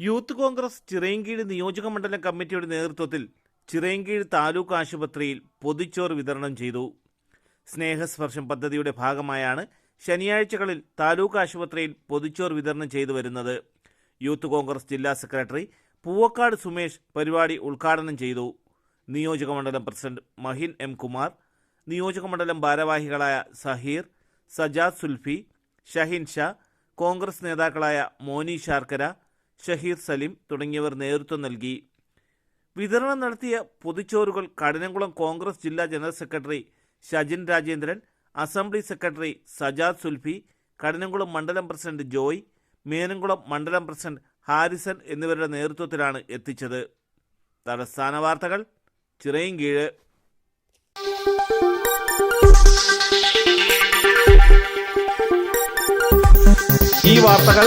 Youth Congress Chirayinkeezhu നിയോജക മണ്ഡലം കമ്മിറ്റിയുടെ നേതൃത്വത്തിൽ ചിറയൻകീഴ് താലൂക്ക് ആശുപത്രിയിൽ പൊതിച്ചോർ വിതരണം ചെയ്തു. സ്നേഹസ്പർശം പദ്ധതിയുടെ ഭാഗമായാണ് ശനിയാഴ്ചകളിൽ താലൂക്ക് ആശുപത്രിയിൽ പൊതിച്ചോർ വിതരണം ചെയ്തു വരുന്നത്. യൂത്ത് കോൺഗ്രസ് ജില്ലാ സെക്രട്ടറി പൂവക്കാട് സുമേഷ് പരിപാടി ഉദ്ഘാടനം ചെയ്തു. നിയോജക മണ്ഡലം പ്രസിഡന്റ് മഹിൻ എം കുമാർ നിയോജക മണ്ഡലം ഭാരവാഹികളായ സഹീർ സജാദ് സുൽഫി ഷഹിൻ ഷാ കോൺഗ്രസ് നേതാക്കളായ മോനി ശാർക്കര ഷഹീർ സലീം തുടങ്ങിയവർ നേതൃത്വം നൽകി. വിതരണം നടത്തിയ പൊതിച്ചോറുകൾ കഠിനംകുളം കോൺഗ്രസ് ജില്ലാ general secretary Shajin Rajendran assembly secretary Sajad Sulfi Kadinamkulam മണ്ഡലം പ്രസിഡന്റ് ജോയ് മേനംകുളം മണ്ഡലം പ്രസിഡന്റ് ഹാരിസൺ എന്നിവരുടെ നേതൃത്വത്തിലാണ് എത്തിച്ചത്. തലസ്ഥാന വാർത്തകൾ ചിറയൻകീഴ്. ഈ വാർത്തകൾ